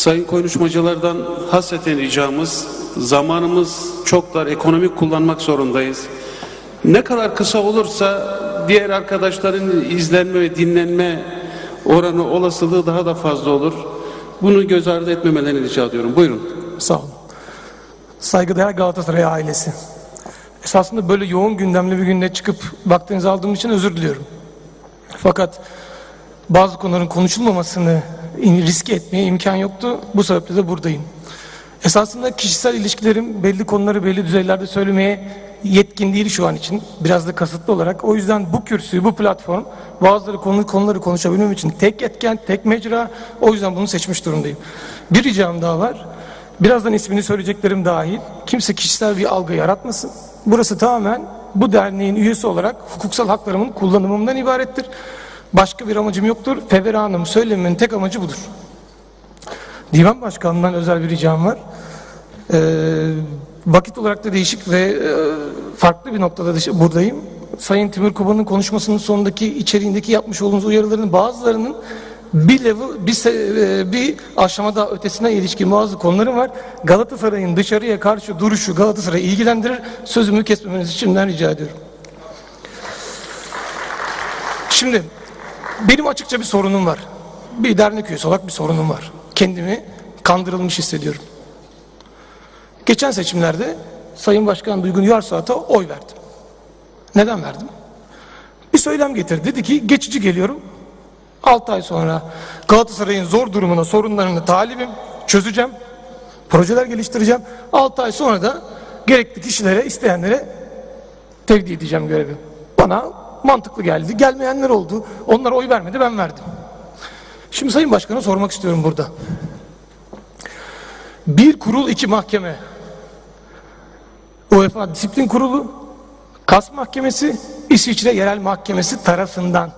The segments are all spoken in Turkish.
Sayın konuşmacılardan hasreten ricamız, zamanımız çok dar, ekonomik kullanmak zorundayız. Ne kadar kısa olursa diğer arkadaşların izlenme ve dinlenme oranı olasılığı daha da fazla olur. Bunu göz ardı etmemelerini rica ediyorum. Buyurun. Sağ olun. Saygıdeğer Galatasaray ailesi. Esasında böyle yoğun gündemli bir günde çıkıp vaktinizi aldığım için özür diliyorum. Fakat bazı konuların konuşulmamasını riske etmeye imkan yoktu. Bu sebeple de buradayım. Esasında kişisel ilişkilerim belli konuları belli düzeylerde söylemeye yetkin değil şu an için. Biraz da kasıtlı olarak. O yüzden bu kürsüyü, bu platform bazıları konu, konuları konuşabilmem için tek etken, tek mecra. O yüzden bunu seçmiş durumdayım. Bir ricam daha var. Birazdan ismini söyleyeceklerim dahil. Kimse kişisel bir algı yaratmasın. Burası tamamen bu derneğin üyesi olarak hukuksal haklarımın kullanımından ibarettir. Başka bir amacım yoktur. Fevera Hanım söylememin tek amacı budur. Divan Başkanı'ndan özel bir ricam var. Ee, vakit olarak da değişik ve e, farklı bir noktada dışı- buradayım. Sayın Timur Kuba'nın konuşmasının sonundaki içeriğindeki yapmış olduğunuz uyarıların bazılarının bir level, bir, e, bir aşama daha ötesine ilişkin bazı konularım var. Galatasaray'ın dışarıya karşı duruşu Galatasaray'ı ilgilendirir. Sözümü kesmemenizi şimdiden rica ediyorum. Şimdi benim açıkça bir sorunum var. Bir dernek üyesi olarak bir sorunum var. Kendimi kandırılmış hissediyorum. Geçen seçimlerde Sayın Başkan Duygun Yarsuat'a oy verdim. Neden verdim? Bir söylem getirdi. Dedi ki geçici geliyorum. 6 ay sonra Galatasaray'ın zor durumuna, sorunlarını talibim, çözeceğim. Projeler geliştireceğim. 6 ay sonra da gerekli kişilere, isteyenlere tevdi edeceğim görevi. Bana mantıklı geldi. Gelmeyenler oldu. Onlar oy vermedi, ben verdim. Şimdi Sayın Başkan'a sormak istiyorum burada. Bir kurul, iki mahkeme. UEFA Disiplin Kurulu, Kas Mahkemesi, İsviçre Yerel Mahkemesi tarafından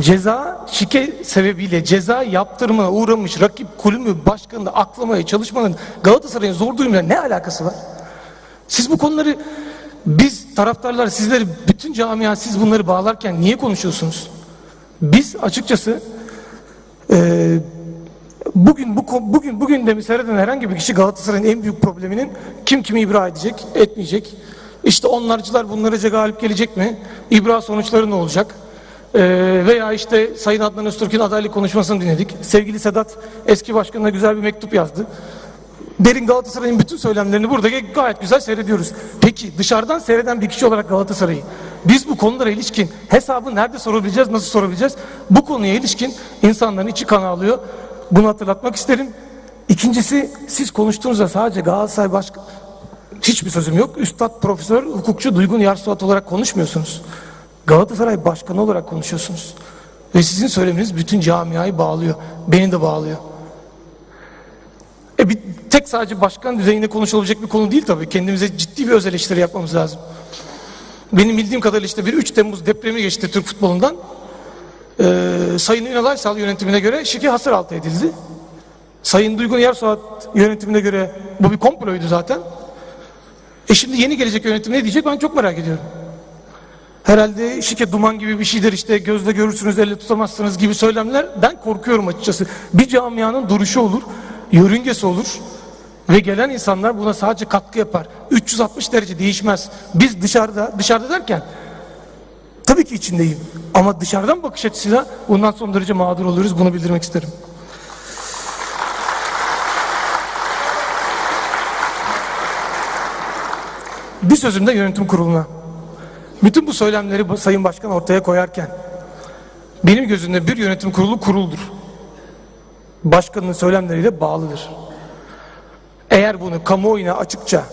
ceza şike sebebiyle ceza yaptırmaya uğramış rakip kulübü başkanını aklamaya çalışmanın Galatasaray'ın zor durumuyla ne alakası var? Siz bu konuları biz taraftarlar sizleri bütün camia siz bunları bağlarken niye konuşuyorsunuz? Biz açıkçası eee Bugün bu bugün bugün de seyreden herhangi bir kişi Galatasaray'ın en büyük probleminin kim kimi ibra edecek, etmeyecek. İşte onlarcılar bunlarca galip gelecek mi? İbra sonuçları ne olacak? Ee, veya işte Sayın Adnan Öztürk'ün adaylık konuşmasını dinledik. Sevgili Sedat eski başkanına güzel bir mektup yazdı. Derin Galatasaray'ın bütün söylemlerini burada gayet güzel seyrediyoruz. Peki dışarıdan seyreden bir kişi olarak Galatasaray'ı biz bu konulara ilişkin hesabı nerede sorabileceğiz, nasıl sorabileceğiz? Bu konuya ilişkin insanların içi kan ağlıyor. Bunu hatırlatmak isterim. İkincisi siz konuştuğunuzda sadece Galatasaray Başkanı hiçbir sözüm yok. Üstad Profesör Hukukçu Duygun Yarsuat olarak konuşmuyorsunuz. Galatasaray Başkanı olarak konuşuyorsunuz. Ve sizin söyleminiz bütün camiayı bağlıyor. Beni de bağlıyor. E bir, tek sadece başkan düzeyinde konuşulabilecek bir konu değil tabii. Kendimize ciddi bir öz eleştiri yapmamız lazım. Benim bildiğim kadarıyla işte bir 3 Temmuz depremi geçti Türk futbolundan. Ee, Sayın Ünal Aysal yönetimine göre şike hasır altı edildi. Sayın Duygun Yarsuat yönetimine göre bu bir komploydu zaten. E şimdi yeni gelecek yönetim ne diyecek ben çok merak ediyorum. Herhalde şike duman gibi bir şeydir işte gözle görürsünüz elle tutamazsınız gibi söylemler ben korkuyorum açıkçası. Bir camianın duruşu olur, yörüngesi olur ve gelen insanlar buna sadece katkı yapar. 360 derece değişmez. Biz dışarıda, dışarıda derken tabii ki içindeyim ama dışarıdan bakış açısıyla bundan son derece mağdur oluyoruz bunu bildirmek isterim. Bir sözüm de yönetim kuruluna. Bütün bu söylemleri Sayın Başkan ortaya koyarken benim gözümde bir yönetim kurulu kuruldur. Başkanın söylemleriyle bağlıdır. Eğer bunu kamuoyuna açıkça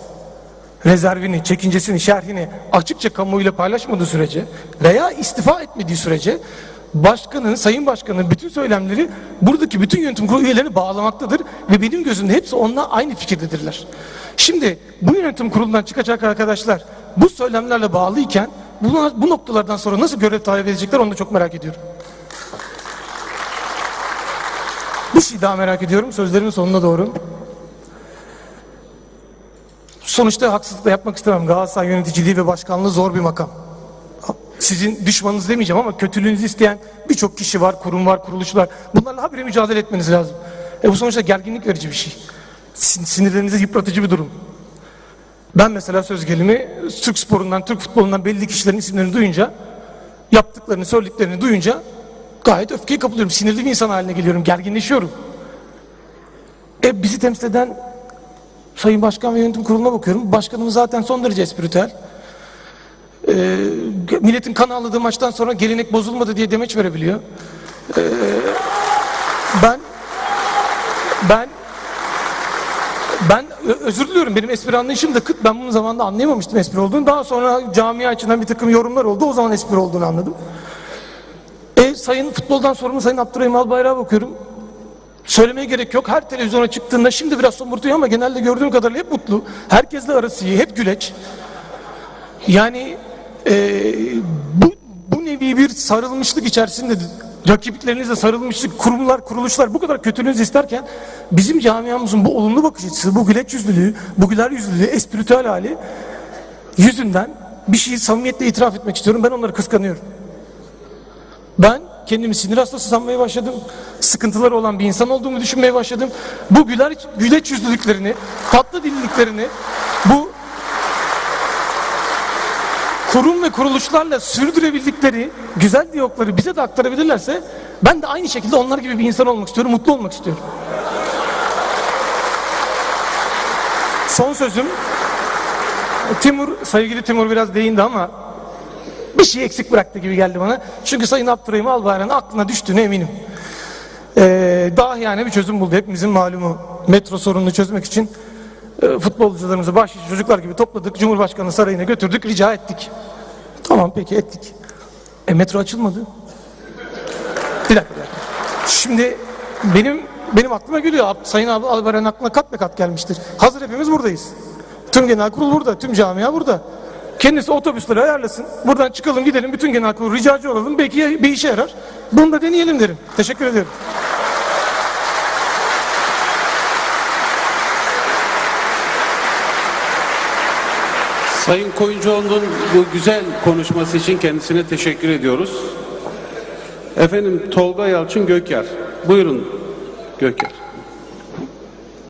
rezervini, çekincesini, şerhini açıkça kamuoyuyla paylaşmadığı sürece veya istifa etmediği sürece başkanın, sayın başkanın bütün söylemleri buradaki bütün yönetim kurulu üyelerini bağlamaktadır ve benim gözümde hepsi onunla aynı fikirdedirler. Şimdi bu yönetim kurulundan çıkacak arkadaşlar bu söylemlerle bağlıyken bu, bu noktalardan sonra nasıl görev tayin edecekler onu da çok merak ediyorum. Bir şey daha merak ediyorum sözlerimin sonuna doğru. Sonuçta haksızlık da yapmak istemem. Galatasaray yöneticiliği ve başkanlığı zor bir makam. Sizin düşmanınız demeyeceğim ama kötülüğünüzü isteyen birçok kişi var, kurum var, kuruluşlar. Bunlarla habire mücadele etmeniz lazım. E bu sonuçta gerginlik verici bir şey. Sin- Sinirlerinizi yıpratıcı bir durum. Ben mesela söz gelimi Türk sporundan, Türk futbolundan belli kişilerin isimlerini duyunca, yaptıklarını, söylediklerini duyunca gayet öfkeyi kapılıyorum. Sinirli bir insan haline geliyorum, gerginleşiyorum. E bizi temsil eden Sayın Başkan ve Yönetim Kurulu'na bakıyorum. Başkanımız zaten son derece espritüel. Ee, milletin kan ağladığı maçtan sonra gelenek bozulmadı diye demeç verebiliyor. Ee, ben ben ben özür diliyorum benim espri anlayışım da kıt. Ben bunun zamanında anlayamamıştım espri olduğunu. Daha sonra camia açısından bir takım yorumlar oldu. O zaman espri olduğunu anladım. E, sayın futboldan sorumlu Sayın Abdurrahim Albayrak'a bakıyorum. Söylemeye gerek yok. Her televizyona çıktığında şimdi biraz somurtuyor ama genelde gördüğüm kadarıyla hep mutlu. Herkesle arası iyi, hep güleç. Yani e, bu, bu nevi bir sarılmışlık içerisinde rakiplerinizle sarılmışlık, kurumlar, kuruluşlar bu kadar kötülüğünüzü isterken bizim camiamızın bu olumlu bakış açısı, bu güleç yüzlülüğü, bu güler yüzlülüğü, espritüel hali yüzünden bir şeyi samimiyetle itiraf etmek istiyorum. Ben onları kıskanıyorum. Ben kendimi sinir hastası sanmaya başladım. Sıkıntıları olan bir insan olduğumu düşünmeye başladım. Bu güler, güleç yüzlülüklerini, tatlı dilliliklerini, bu kurum ve kuruluşlarla sürdürebildikleri güzel diyalogları bize de aktarabilirlerse ben de aynı şekilde onlar gibi bir insan olmak istiyorum, mutlu olmak istiyorum. Son sözüm Timur, sevgili Timur biraz değindi ama bir şey eksik bıraktı gibi geldi bana. Çünkü Sayın Abdurrahim Albayrak'ın aklına düştüğüne eminim. Ee, dahiyane bir çözüm buldu. Hepimizin malumu metro sorununu çözmek için e, futbolcularımızı başlı çocuklar gibi topladık. Cumhurbaşkanı sarayına götürdük, rica ettik. Tamam peki ettik. E metro açılmadı. Bir dakika, bir dakika. Şimdi benim benim aklıma geliyor. Ab- Sayın Albayrak'ın aklına kat be kat gelmiştir. Hazır hepimiz buradayız. Tüm genel kurul burada, tüm camia burada. Kendisi otobüsleri ayarlasın. Buradan çıkalım gidelim bütün genel kurul ricacı olalım. Belki bir işe yarar. Bunu da deneyelim derim. Teşekkür ediyorum. Sayın Koyuncuoğlu'nun bu güzel konuşması için kendisine teşekkür ediyoruz. Efendim Tolga Yalçın Gökyar. Buyurun Gökyar.